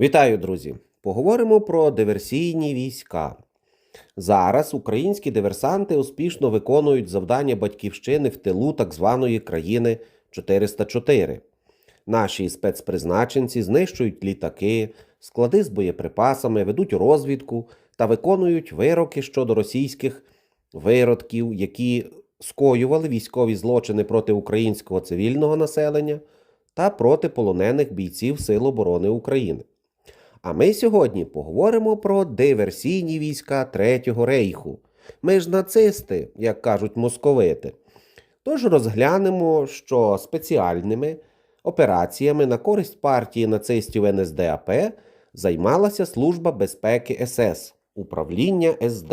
Вітаю, друзі! Поговоримо про диверсійні війська. Зараз українські диверсанти успішно виконують завдання батьківщини в тилу так званої країни 404. Наші спецпризначенці знищують літаки, склади з боєприпасами, ведуть розвідку та виконують вироки щодо російських виродків, які скоювали військові злочини проти українського цивільного населення та проти полонених бійців Сил оборони України. А ми сьогодні поговоримо про диверсійні війська Третього рейху. Ми ж нацисти, як кажуть московити. Тож розглянемо, що спеціальними операціями на користь партії нацистів НСДАП займалася Служба безпеки СС, управління СД.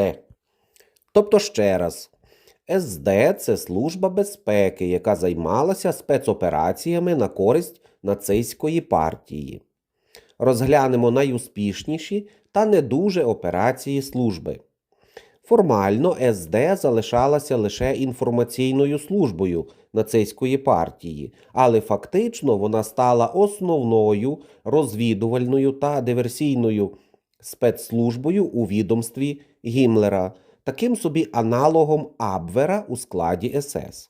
Тобто ще раз, СД це служба безпеки, яка займалася спецопераціями на користь нацистської партії. Розглянемо найуспішніші та не дуже операції служби. Формально СД залишалася лише інформаційною службою нацистської партії, але фактично вона стала основною розвідувальною та диверсійною спецслужбою у відомстві Гімлера, таким собі аналогом Абвера у складі СС.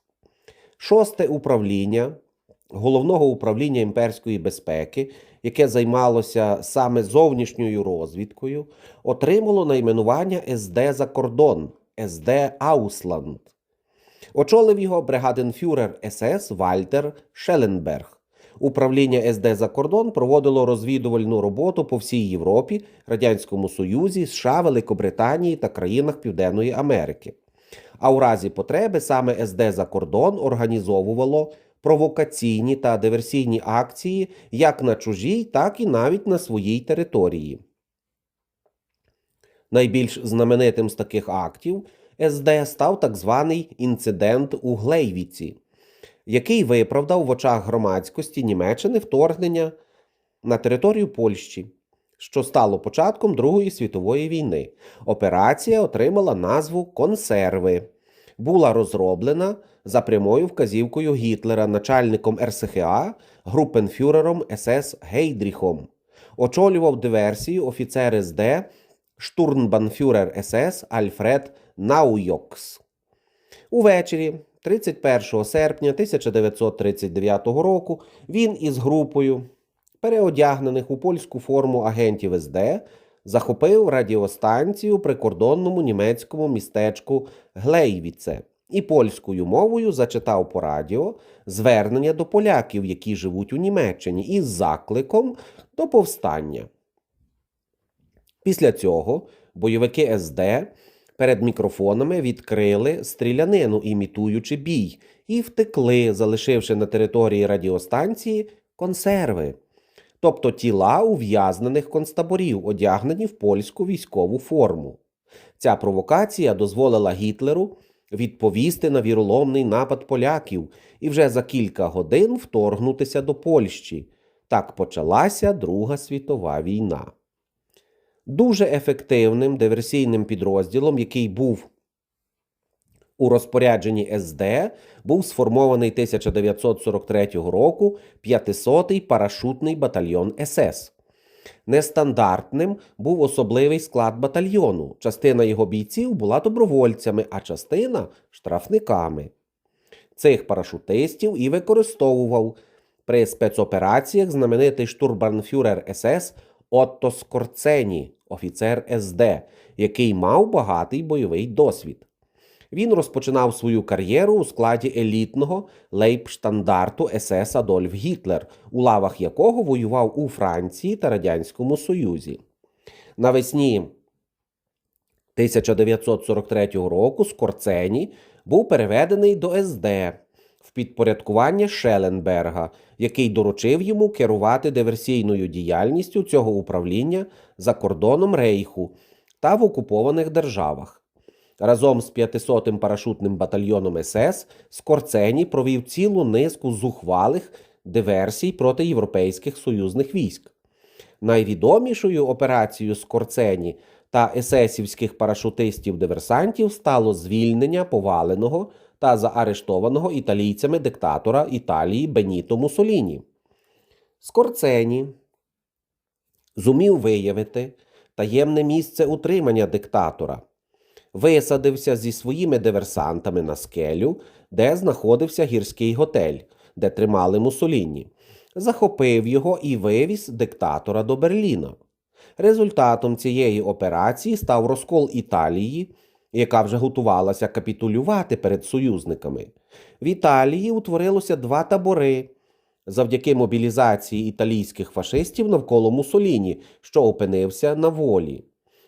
Шосте управління головного управління імперської безпеки, яке займалося саме зовнішньою розвідкою, отримало найменування СД за кордон СД Аусланд. Очолив його бригаденфюрер СС Вальтер Шеленберг. Управління СД за кордон проводило розвідувальну роботу по всій Європі, Радянському Союзі, США, Великобританії та країнах Південної Америки. А у разі потреби саме СД за кордон організовувало провокаційні та диверсійні акції як на чужій, так і навіть на своїй території. Найбільш знаменитим з таких актів СД став так званий інцидент у Глейвіці, який виправдав в очах громадськості Німеччини вторгнення на територію Польщі, що стало початком Другої світової війни. Операція отримала назву Консерви. Була розроблена за прямою вказівкою Гітлера, начальником РСХА, групенфюрером СС Гейдріхом. Очолював диверсію офіцер СД, штурмбанфюрер СС Альфред Науйокс. Увечері, 31 серпня 1939 року, він із групою, переодягнених у польську форму агентів СД, захопив радіостанцію при кордонному німецькому містечку Глейвіце і польською мовою зачитав по радіо звернення до поляків, які живуть у Німеччині, із закликом до повстання. Після цього бойовики СД перед мікрофонами відкрили стрілянину, імітуючи бій, і втекли, залишивши на території радіостанції консерви, тобто тіла ув'язнених концтаборів, одягнені в польську військову форму. Ця провокація дозволила Гітлеру відповісти на віроломний напад поляків і вже за кілька годин вторгнутися до Польщі. Так почалася Друга світова війна. Дуже ефективним диверсійним підрозділом, який був у розпорядженні СД, був сформований 1943 року 500-й парашутний батальйон СС. Нестандартним був особливий склад батальйону. Частина його бійців була добровольцями, а частина штрафниками. Цих парашутистів і використовував при спецопераціях знаменитий штурбанфюрер СС Отто Скорцені, офіцер СД, який мав багатий бойовий досвід. Він розпочинав свою кар'єру у складі елітного лейбштандарту СС Адольф Гітлер, у лавах якого воював у Франції та Радянському Союзі. Навесні 1943 року Скорцені був переведений до СД в підпорядкування Шеленберга, який доручив йому керувати диверсійною діяльністю цього управління за кордоном Рейху та в окупованих державах. Разом з 500-м парашутним батальйоном СС Скорцені провів цілу низку зухвалих диверсій проти європейських союзних військ. Найвідомішою операцією Скорцені та есесівських парашутистів-диверсантів стало звільнення поваленого та заарештованого італійцями диктатора Італії Беніто Мусоліні. Скорцені зумів виявити таємне місце утримання диктатора, висадився зі своїми диверсантами на скелю, де знаходився гірський готель, де тримали Мусоліні, захопив його і вивіз диктатора до Берліна. Результатом цієї операції став розкол Італії, яка вже готувалася капітулювати перед союзниками. В Італії утворилося два табори завдяки мобілізації італійських фашистів навколо Мусоліні, що опинився на волі.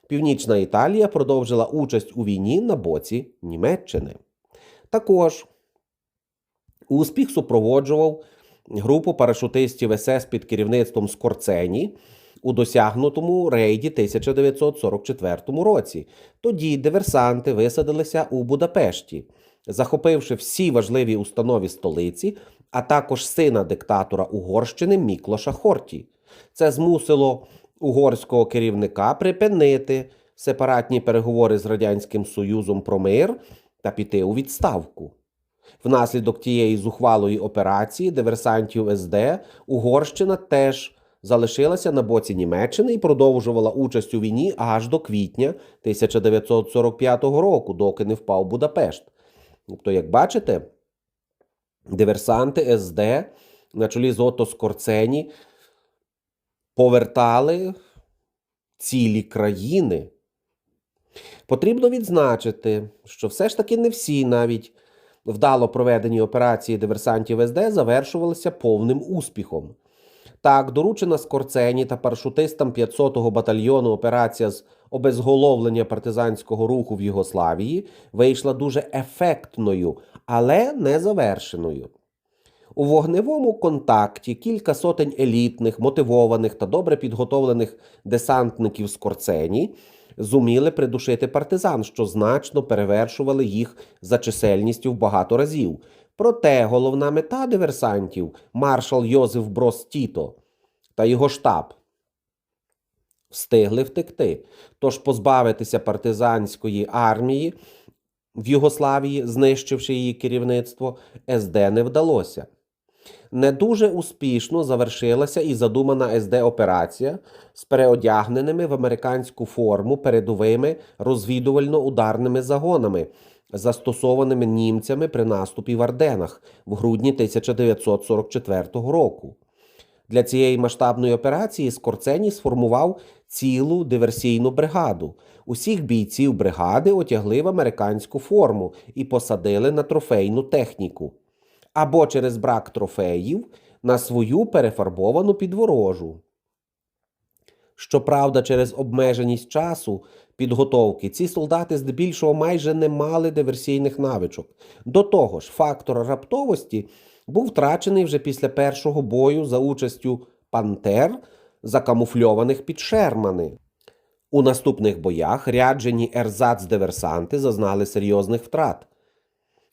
Північна Італія продовжила участь у війні на боці Німеччини. Також успіх супроводжував групу парашутистів СС під керівництвом Скорцені у досягнутому рейді 1944 році. Тоді диверсанти висадилися у Будапешті, захопивши всі важливі установи столиці, а також сина диктатора Угорщини Міклоша Хорті. Це змусило угорського керівника припинити сепаратні переговори з Радянським Союзом про мир та піти у відставку. Внаслідок тієї зухвалої операції диверсантів СД Угорщина теж залишилася на боці Німеччини і продовжувала участь у війні аж до квітня 1945 року, доки не впав Будапешт. Тобто, як бачите, диверсанти СД на чолі з Отто Скорцені повертали цілі країни. Потрібно відзначити, що все ж таки не всі навіть вдало проведені операції диверсантів СД завершувалися повним успіхом. Так, доручена Скорцені та парашутистам 500-го батальйону операція з обезголовлення партизанського руху в Югославії вийшла дуже ефектною, але не завершеною. У вогневому контакті кілька сотень елітних, мотивованих та добре підготовлених десантників Скорцені зуміли придушити партизан, що значно перевершували їх за чисельністю в багато разів. Проте головна мета диверсантів, маршал Йозеф Брос Тіто та його штаб, встигли втекти. Тож позбавитися партизанської армії в Югославії, знищивши її керівництво, СД не вдалося. Не дуже успішно завершилася і задумана СД операція з переодягненими в американську форму передовими розвідувально-ударними загонами, застосованими німцями при наступі в Арденах в грудні 1944 року. Для цієї масштабної операції Скорцені сформував цілу диверсійну бригаду. Усіх бійців бригади отягли в американську форму і посадили на трофейну техніку або через брак трофеїв на свою перефарбовану підворожу. Щоправда, через обмеженість часу підготовки ці солдати здебільшого майже не мали диверсійних навичок. До того ж, фактор раптовості був втрачений вже після першого бою за участю пантер, закамуфльованих під шермани. У наступних боях ряджені ерзац-диверсанти зазнали серйозних втрат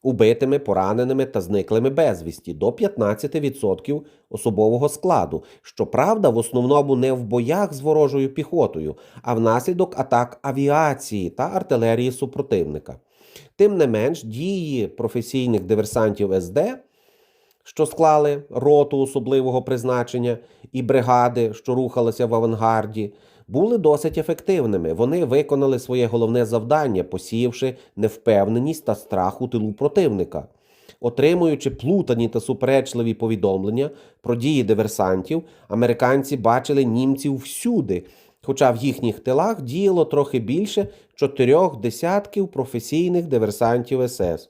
убитими, пораненими та зниклими безвісті до 15% особового складу. Щоправда, в основному не в боях з ворожою піхотою, а внаслідок атак авіації та артилерії супротивника. Тим не менш, дії професійних диверсантів СД. Що склали роту особливого призначення і бригади, що рухалися в авангарді, були досить ефективними. Вони виконали своє головне завдання, посіявши невпевненість та страх у тилу противника. Отримуючи плутані та суперечливі повідомлення про дії диверсантів, американці бачили німців всюди, хоча в їхніх тилах діяло трохи більше чотирьох десятків професійних диверсантів СС.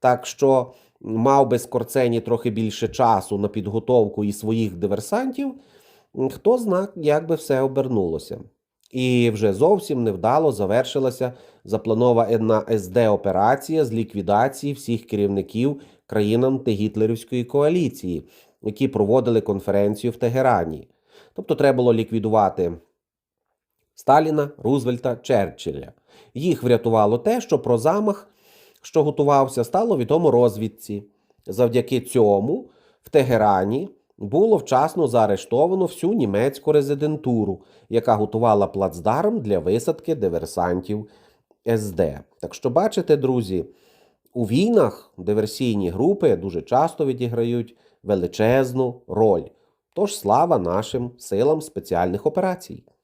Так що мав би Скорцені трохи більше часу на підготовку і своїх диверсантів, хто зна, як би все обернулося. І вже зовсім невдало завершилася запланована СД операція з ліквідації всіх керівників країн антигітлерівської коаліції, які проводили конференцію в Тегерані. Тобто треба було ліквідувати Сталіна, Рузвельта, Черчилля. Їх врятувало те, що про замах, що готувався, стало відомо розвідці. Завдяки цьому в Тегерані було вчасно заарештовано всю німецьку резидентуру, яка готувала плацдарм для висадки диверсантів СД. Так що, бачите, друзі, у війнах диверсійні групи дуже часто відіграють величезну роль. Тож слава нашим силам спеціальних операцій.